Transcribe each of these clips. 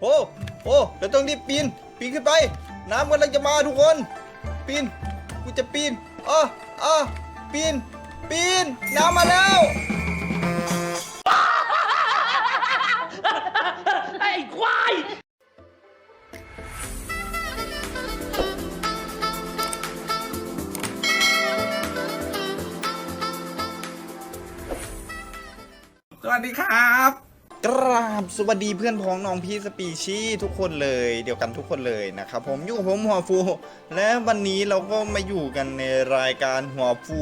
โอ้โอ้เราต้องรีบปีน ปีนขึ้นไป น้ำกำลังจะมาทุกคน ปีน กูจะปีนอะอะปีน ปีน น้ำมาแล้วไอ้ควายสวัสดีครับ กราบสวัสดีเพื่อนพ้องน้องพี่สปีชีทุกคนเลยเดียวกันทุกคนเลยนะครับผมอยู่กับผมหัวฟู และวันนี้เราก็มาอยู่กันในรายการหัวฟู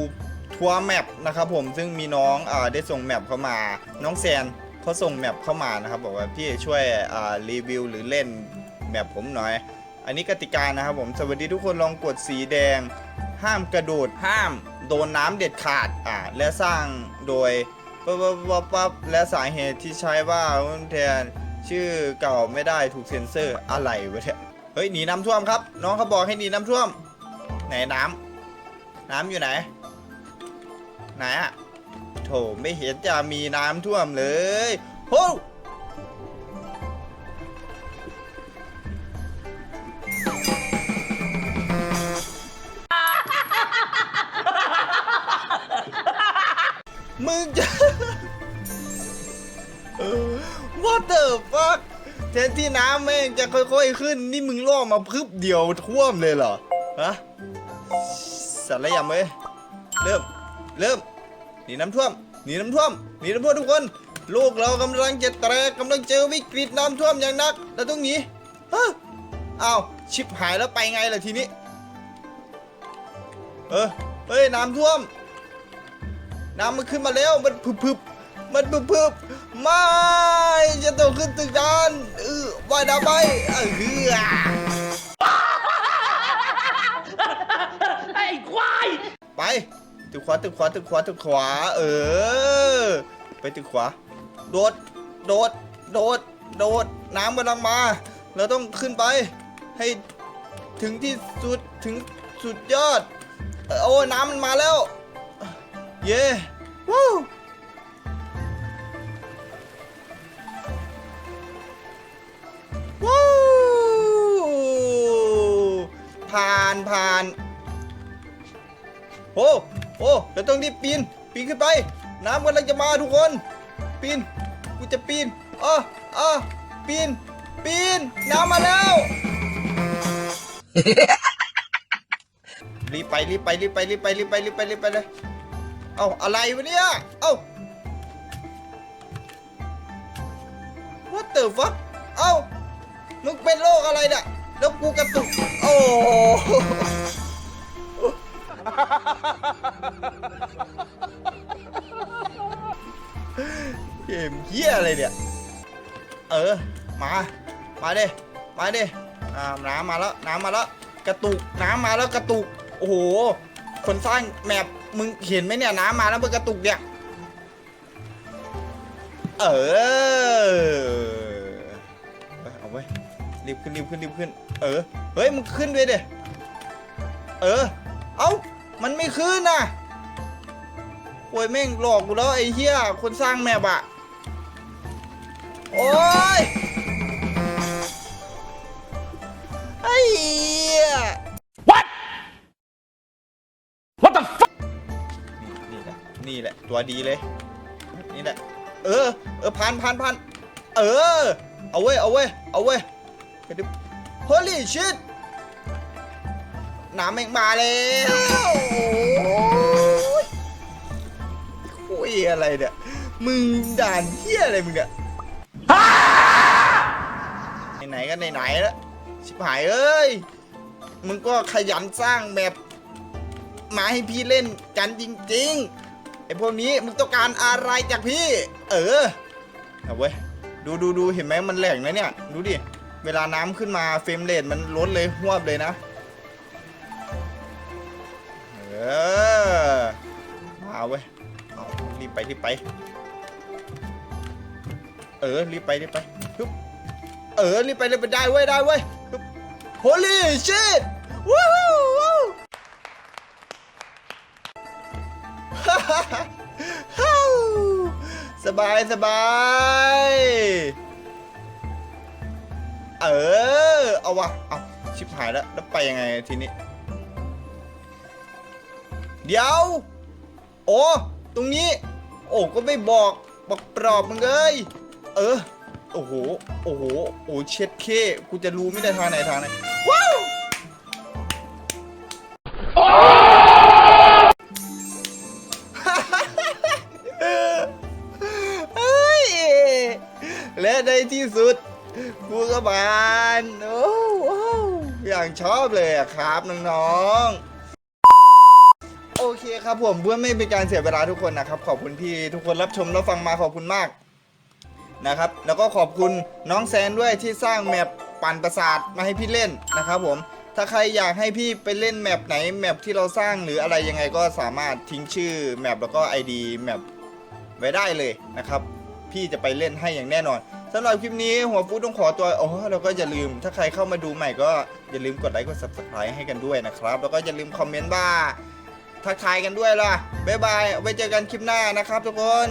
ทัวร์แมปนะครับผมซึ่งมีน้องอาได้ส่งแมปเข้ามา น้องแซนเขาส่งแมปเข้ามานะครับบอกว่าพี่ช่วยอ่ารีวิวหรือเล่นแมปผมหน่อย อันนี้กติกานะครับผมสวัสดีทุกคนลองกดสีแดง ห้ามกระโดดห้าม โดนน้ำเด็ดขาดอ่าและสร้างโดย ปั๊บปั๊บปั๊บปั๊บและสาเหตุที่ใช้ว่าแทนชื่อเก่าไม่ได้ถูกเซ็นเซอร์อะไรวะเนี่ยเฮ้ยหนีน้ำท่วมครับ น้องเขาบอกให้หนีน้ำท่วม ไหนน้ำน้ำอยู่ไหน ไหนอะโถไม่เห็นจะมีน้ำท่วมเลยโฮ้ มึงจะ What the fuck แทนที่น้ำแม่งจะค่อยๆขึ้น นี่มึงล่อมาพึบเดียวท่วมเลยเหรอ ฮะสัตว์ระยำเว้ย เริ่ม เริ่ม หนีน้ำท่วม หนีน้ำท่วม หนีน้ำท่วมทุกคน ลูกเรากำลังจะแตกกำลังเจอวิกฤตน้ำท่วมอย่างหนักเราต้องหนีฮะอ้าวชิบหายแล้วไปไงล่ะทีนี้ เออ เฮ้ย น้ำท่วม น้ำมันขึ้นมาแล้วมันพึบพึบๆมันพึบพึบๆไม่จะต้องขึ้นตึกดานเออว่ายน้ำไปเออเฮือไอ้ควายไปตึกขวาตึกขวาตึกขวาตึกขวา เออ ไปตึกขวา โดด โดด โดด โดด น้ำกำลังมา เราต้องขึ้นไป ให้ถึงที่สุดถึงสุดยอดเออโอ้ยน้ำมันมาแล้ว เย้วู้วู้ผ่านผ่านโอ้โอ้เราต้องรีบปีนปีนขึ้นไป น้ำกำลังจะมาทุกคน ปีนกูจะปีนอ้ออ้อปีนปีนน้ำมาแล้วรีบไปรีบไปรีบไปรีบไปรีบไปรีบไปรีบไปเลย เอ้าอะไรวะเนี่ย เอ้า What the fuck เอ้า มึงเป็นโรคอะไรเนี่ยแล้วกูกระตุก โอ้โหเกมเฮียอะไรเนี่ย เออ มา มาดิ มาดิอ่าน้ำมาแล้ว น้ำมาแล้ว กระตุก น้ำมาแล้วกระตุก โอ้โห คนสร้างแมป มึงเห็นไหมเนี่ยน้ำมาแล้วมันกระตุกเนี่ย เออ เอาไว้รีบขึ้นรีบขึ้นรีบขึ้น เออ เฮ้ยมึงขึ้นด้วยเด้เออ เอ้า มันไม่ขึ้นน่ะโอ้ยแม่งหลอกกูแล้วไอ้เหี้ย คนสร้างแมปอะโอ้ย ตัวดีเลย นี่แหละ เออ เออพันพันพันเออ เอาเว้ย เอาเว้ย เอาเว้ยไปดู Holy shit น้ำแม่งมาแล้วโอ้ยโอ้ยอะไรเนี่ย มึงด่านเที่ยอะไรมึงเนี่ยไหนๆก็ไหนๆแล้วชิบหายเอ้ย มึงก็ขยันสร้างแบบมาให้พี่เล่นกันจริง ๆ ไอพวกนี้มึงต้องการอะไรจากพี่ เออเอาเว้ยดูดูดูเห็นไหมมันแหลงนะเนี่ยดูดิเวลาน้ำขึ้นมาเฟรมเรทมันลดเลยหวบเลยนะ เออมาเว้ยเอารีบไปรีบไป เออรีบไปรีบไปฮึบเออรีบไปรีบไปได้เว้ยได้เว้ยฮึบ Holy shit ว้าวว้ สบายสบาย เออ เอาวะเอาชิบหายแล้ว แล้วไปยังไงทีนี้ เดี๋ยว โอ้ ตรงนี้ โอ้ก็ไม่บอก บอกปลอบมึงเลย เออ โอ้โห โอ้โห โอ้เช็ดเค กูจะรู้ไม่ได้ทางไหนทางไหนว้า ที่สุดกูกบานโอ้โหอย่างชอบเลยอะครับน้องๆ โอเคครับผมเพื่อไม่เป็นการเสียเวลาทุกคนนะครับ ขอบคุณพี่ทุกคนรับชมรับฟังมาขอบคุณมากนะครับ แล้วก็ขอบคุณน้องแซนด้วยที่สร้างแมปปั่นประสาทมาให้พี่เล่นนะครับผม ถ้าใครอยากให้พี่ไปเล่นแมปไหนแมปที่เราสร้างหรืออะไรยังไงก็สามารถทิ้งชื่อแมปแล้วก็ ID แมปไว้ได้เลยนะครับ พี่จะไปเล่นให้อย่างแน่นอน สำหรับคลิปนี้หัวฟูต้องขอตัวโอ้แล้วก็อย่าลืม ถ้าใครเข้ามาดูใหม่ก็อย่าลืมกดไลค์กด subscribe ให้กันด้วยนะครับ แล้วก็อย่าลืมคอมเมนต์บ้าทักทายกันด้วยล่ะบ๊ายบายไว้เจอกันคลิปหน้านะครับทุกคน